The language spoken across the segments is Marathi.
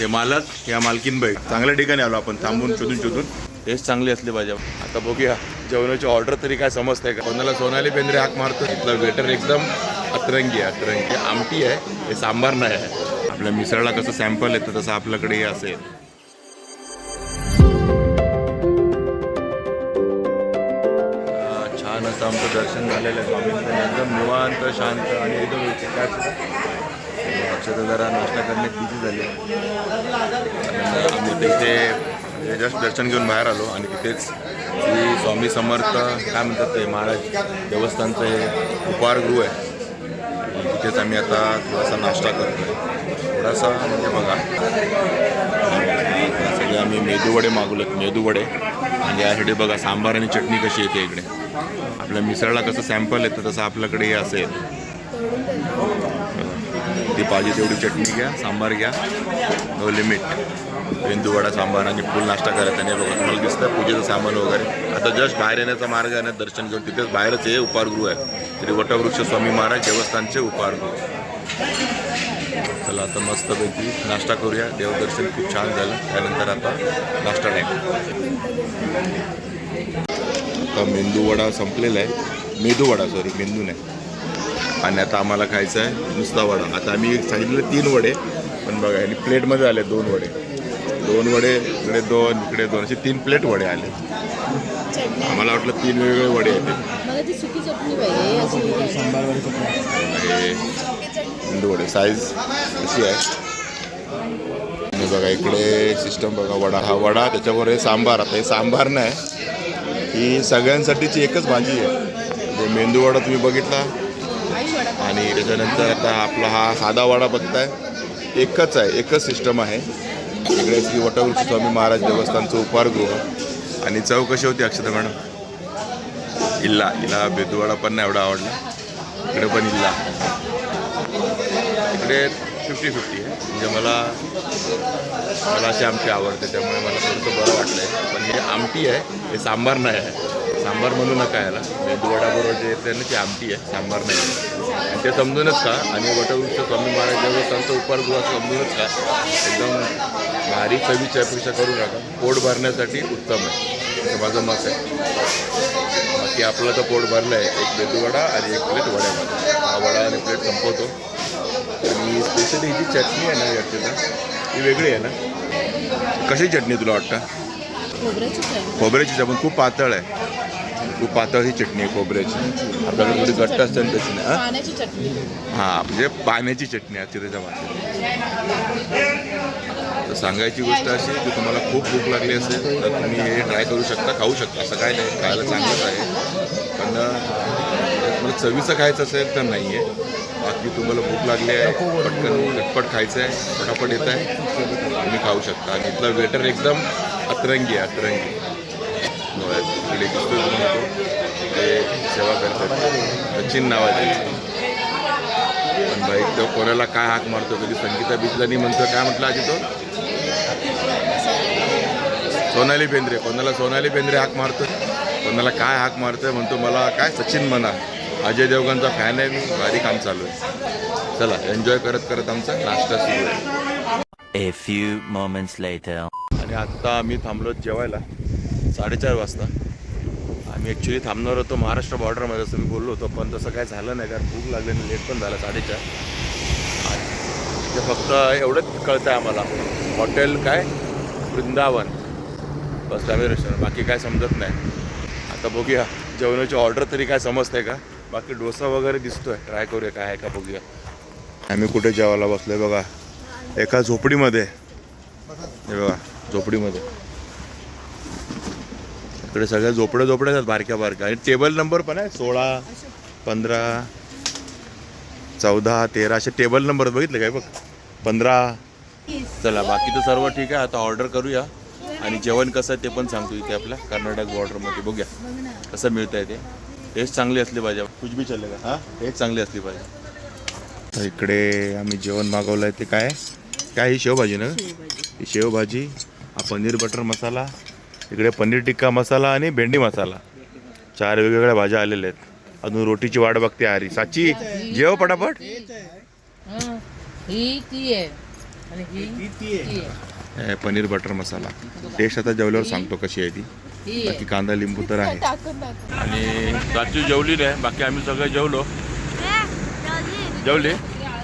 हे मालक या मालकीनबाई चांगल्या ठिकाणी आलो आपण थांबून शोधून शोधून. टेस्ट चांगली असली पाहिजे. आता बघूया जेवणाची ऑर्डर तरी काय समजते का? कोणाला सोनाली बेंद्रे हाक मारतो इथला वेटर एकदम अतरंगी आहे अतरंगी. आमटी आहे हे सांबार नाही आहे. आपल्या मिसळला कसं सॅम्पल येतं तसं आपल्याकडे हे असेल. छान असं आमचं दर्शन झालेलं आहे. स्वामींचं एकदम निवांत शांत आणि एकदम अक्षर जरा नाश्ता करण्यात बिझी झाले. आम्ही तिथे जस्ट दर्शन घेऊन बाहेर आलो आणि तिथेच श्री स्वामी समर्थ काय म्हणतात ते महाराज देवस्थानचं हे उपहारगृह आहे. तिथेच आम्ही आता थोडासा नाश्ता करतो थोडासा म्हणजे बघा. सगळे आम्ही मेदूवडे मागवलेत मेदूवडे आणि यासाठी बघा सांबार आणि चटणी कशी येते इकडे. आपल्या मिसळला कसं सॅम्पल येतं तसं आपल्याकडे हे असेल. ती पाहिजे तेवढी चटणी घ्या सांबार घ्या. नो लिमिट मेंदूवडा सांबार आणि फुल नाश्ता करायचा नाही बघा तुम्हाला दिसतं पूजेचं सामान वगैरे. आता जस्ट बाहेर येण्याचा मार्ग आहे ना दर्शन घेऊन तिथेच बाहेरच हे उपहारगृह आहे. तरी वटवृक्ष स्वामी महाराज देवस्थानचे उपहारगृह चला आता मस्तपैकी नाश्ता करूया. देवदर्शन खूप छान झालं. त्यानंतर आता नाश्ता टाईम आता मेंदूवडा संपलेला आहे. मेदूवडा सॉरी मेंदू नाही आणि आता आम्हाला खायचं आहे नुसता वडा. आता आम्ही सांगितलं तीन वडे पण बघा आणि प्लेटमध्ये आले दोन वडे. दोन वडे इकडे दोन इकडे दोन असे तीन प्लेट वडे आले. आम्हाला वाटलं तीन वेगवेगळे वडे येते वडे साईज अशी आहे. आणि बघा इकडे सिस्टम बघा वडा. हा वडा त्याच्यावर हे सांबार. आता हे सांबार नाही ही सगळ्यांसाठीची एकच भाजी आहे. म्हणजे मेंदू वडा तुम्ही बघितला आणि त्याच्यानंतर आता आपला हा साधा वडा बघताय. एकच आहे एकच सिस्टम आहे. इकडे श्री वटवृक्ष स्वामी महाराज देवस्थानचं उपहारगृह आणि चव कशी होती अक्षता मॅडम. इल्ला इला बेदूवाडा पण नाही एवढा आवडला. इकडे पण इल्ला. इकडे फिफ्टी फिफ्टी आहे. म्हणजे मला मला अशी आमटी आवडते त्यामुळे मला थोडंसं बरं वाटलं आहे पण हे आमटी आहे हे सांबार नाही आहे. सांबार म्हणू नका याला. दुवडाबरोबर जे येते ना ती आमटी आहे सांबार नाही. आणि ते समजूनच का आणि वटवृक्ष स्वामी महाराज देवस्थानचं उपहारगृह समजूनच का एकदम भारी चवीची अपेक्षा करू नका. पोट भरण्यासाठी उत्तम आहे. असं माझं मत आहे. बाकी आपलं तर पोट भरलं आहे एक मेदूवडा आणि एक प्लेट वड्यामध्ये हा वडा आणि प्लेट संपवतो. आणि स्पेशली ही जी चटणी आहे ना याची ही वेगळी आहे ना. कशी चटणी तुला वाटतं? खोबऱ्याची चटणी. पण खूप पातळ आहे. खूप पातळ ही चटणी आहे खोबऱ्याची. आपल्याकडे थोडी घट्ट असते ना त्याची नाही हा? हां म्हणजे पाण्याची चटणी आहे त्याच्या भाषेत तर सांगायची गोष्ट अशी की तुम्हाला खूप भूक लागली असेल तर तुम्ही हे ट्राय करू शकता खाऊ शकता. असं काय नाही खायला चांगलंच आहे. पण अं, मला चवीचं खायचं असेल तर नाही आहे बाकी तुम्हाला भूक लागली आहे पटकन झटपट खायचं आहे फटाफट येत आहे तुम्ही खाऊ शकता. आणि इथला वेटर एकदम अतरंगी अतरंगी इकडे दिसतोय तुम्हाला ते सेवा करतात सचिन नाव आहे त्यांचं पण बाई तो कोणाला काय हाक मारतो कधी संगीता बिजलानी म्हणतो काय म्हटलं आधी तो सोनाली बेंद्रे कोणाला सोनाली बेंद्रे हाक मारतो कोणाला काय हाक मारतोय म्हणतो मला काय सचिन म्हणा अजय देवगणचा फॅन आहे मी भारी काम चालू आहे चला एन्जॉय करत करत आमचा नाश्ता सुरू आहे A few moments later. आणि आत्ता आम्ही थांबलो जेवायला साडेचार वाजता. आम्ही ॲक्च्युली थांबणार होतो महाराष्ट्र बॉर्डरमध्ये असं मी बोललो होतो पण तसं काय झालं नाही कारण भूक लागली आणि लेट पण झाला साडेचार. ते फक्त एवढंच कळतं आहे आम्हाला. हॉटेल काय? वृंदावन. बस फॅमिली रेस्टॉरंट बाकी काय समजत नाही. आता बघूया जेवणाची ऑर्डर तरी काय समजते का? बाकी डोसा वगैरे दिसतोय. ट्राय करूया काय आहे का बघूया. आम्ही कुठे जेवायला बसलोय बघा. एका झोपडीमध्ये. हे बघा. झोपडीमध्ये. इकडे सगळ्या झोपड्या झोपड्या आहेत बारक्या बारक्या. आणि टेबल नंबर पण आहे सोळा पंधरा चौदा तेरा असे टेबल नंबर बघितले काय बघ? पंधरा. चला बाकी तर सर्व ठीक आहे. आता ऑर्डर करूया. आणि जेवण कसं आहे ते पण सांगतो इथे आपल्या कर्नाटक बॉर्डरमध्ये बघूया कसं मिळतं आहे ते. टेस्ट चांगली असली पाहिजे. कुछ बी चालेल का? हां? टेस्ट चांगली असली पाहिजे. तर इकडे आम्ही जेवण मागवलं आहे ते काय? काय ही शेवभाजी ना? ही शेवभाजी. हा पनीर बटर मसाला इकडे पनीर टिक्का मसाला आणि भेंडी मसाला. चार वेगवेगळ्या भाज्या आलेल्या आहेत. अजून रोटीची वाट बघते आरी साची जेव पटापट. ही ती आहे. आणि ही ही आहे. हे पनीर बटर मसाला. टेस्ट आता जेवल्यावर सांगतो कशी आहे ती. बाकी कांदा लिंबू तर आहे. आणि साची जेवली नाही बाकी आम्ही सगळे जेवलो. जेवले.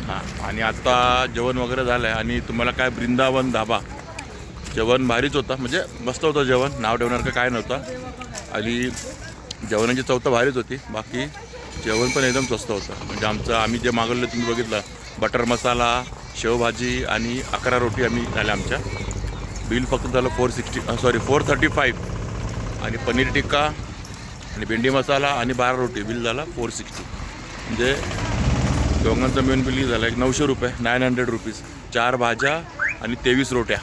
हां. आणि आता जेवण वगैरे झालं आहे आणि तुम्हाला काय वृंदावन धाबा. जेवण भारीच होतं. म्हणजे मस्त होतं जेवण. नाव ठेवणार काय नव्हतं. आणि जेवणाची चव तर भारीच होती. बाकी जेवण पण एकदम स्वस्त होतं. म्हणजे आमचं आम्ही जे मागवलं तुम्ही बघितलं. बटर मसाला शेवभाजी आणि अकरा रोटी आम्ही झाल्या आमच्या. बिल फक्त झालं four sixty sorry four thirty five आणि पनीर टिक्का आणि भेंडी मसाला आणि बारा रोटी. बिल झाला फोर सिक्स्टी म्हणजे दोघांचं मेन बिल झालं एक नऊशे रुपये नाईन हंड्रेड रुपीज चार भाज्या आणि तेवीस रोट्या.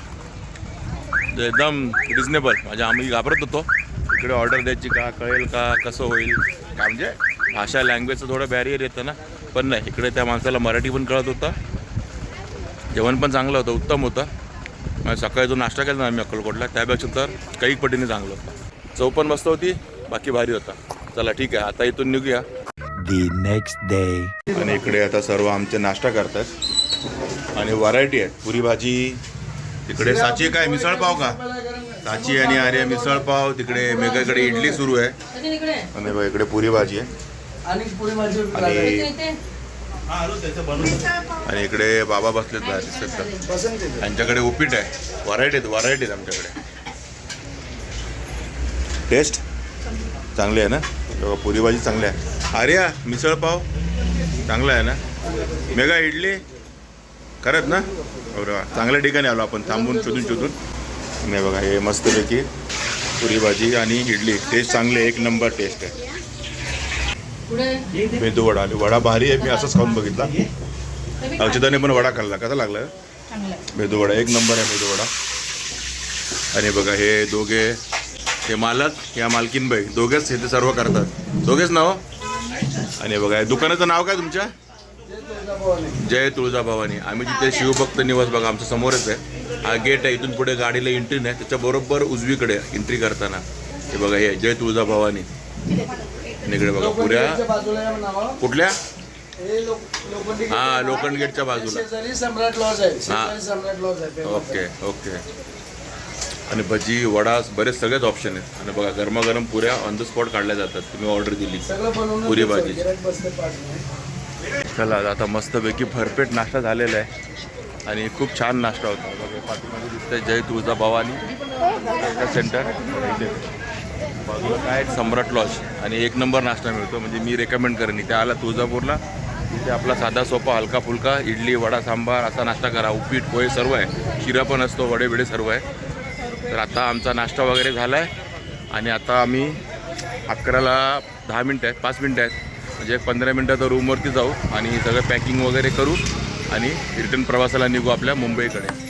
एकदम रिजनेबल म्हणजे आम्ही घाबरत होतो. इकडे ऑर्डर द्यायची का कळेल का कसं होईल? का म्हणजे भाषा लँग्वेजचं थोडं बॅरियर येतं ना. पण नाही इकडे त्या माणसाला मराठी पण कळत होतं. जेवण पण चांगलं होतं उत्तम होतं. सकाळी जो नाश्ता केला ना आम्ही अक्कलकोटला त्यापेक्षा तर काही पटीने चांगलं होतं. चव पण मस्त होती बाकी भारी होता. चला ठीक आहे आता इथून निघूया. Next day. आणि इकडे आता सर्व आमचे नाश्ता करतात. आणि व्हरायटी आहे पुरी भाजी तिकडे साची काय मिसळ पाव का? साची आणि आर्य मिसळ पाव तिकडे मेघाकडे इडली सुरू आहे. आणि बघ इकडे पुरी भाजी आहे. आणि इकडे बाबा बसलेत बाहेर दिसतात त्यांच्याकडे उपीट आहे. व्हरायटी आहेत व्हरायटी आहेत आमच्याकडे. टेस्ट चांगली आहे ना? पुरी भाजी चांगली आहे. आर्या मिसळ पाव? चांगला आहे ना? मेगा इडली? खरंच ना? बरं वा. चांगल्या ठिकाणी आलो आपण थांबून शोधून शोधून. नाही बघा हे मस्तपैकी पुरी भाजी आणि इडली. टेस्ट चांगली एक नंबर टेस्ट आहे. मेदू वडा आणि वडा भारी आहे मी असंच खाऊन बघितला. अक्षताने पण वडा खाल्ला. कसा लागला. मेदू वडा एक नंबर आहे मेदू वडा. आणि बघा हे दोघे हे मालक या मालकीनबाई दोघेच हे ते सर्व करतात. दोघेच नाव? आणि बघा दुकानाचं नाव काय तुमच्या? जय तुळजाभवानी. आम्ही जिथे शिवभक्त निवास बघा आमच्या समोरच आहे. हा गेट आहे इथून पुढे गाडीला एंट्री नाही त्याच्या बरोबर उजवीकडे एंट्री करताना. हे बघा हे जय तुळजाभवानी. इकडे बघा पुऱ्या. कुठल्या? हे लोखंडी हा गेटच्या बाजूला. सम्राट लॉज आहे famous ओके. ओके. आणि भजी वडा बरेच सगळेच ऑप्शन आहेत. आणि बघा गरमागरम पुऱ्या ऑन द स्पॉट काढल्या जातात. तुम्ही ऑर्डर दिली. पुरी भाजी. चला आता मस्तपैकी भरपेट नाश्ता झालेला आहे. आणि खूप छान नाश्ता होता. पाठीमध्ये दिसतंय जय तुळजा भवानी सेंटर बाजूला काय सम्राट लॉज आणि एक नंबर नाश्ता मिळतो. म्हणजे मी रेकमेंड करेन. इथे आला तुळजापूरला. इथे आपला साधा सोपा हलका फुलका इडली वडा सांबार असा नाश्ता करा. उपीट पोहे सर्व आहे. शिरा पण असतो वडे बिडे सर्व आहे. तर आता आमचा नाश्ता वगैरे झाला आहे आणि आता आम्ही अकराला दहा मिनटं आहेत पाच मिनटं आहेत. म्हणजे पंधरा मिनटात रूमवरती जाऊ आणि सगळं पॅकिंग वगैरे करू आणि रिटर्न प्रवासाला निघू आपल्या मुंबईकडे.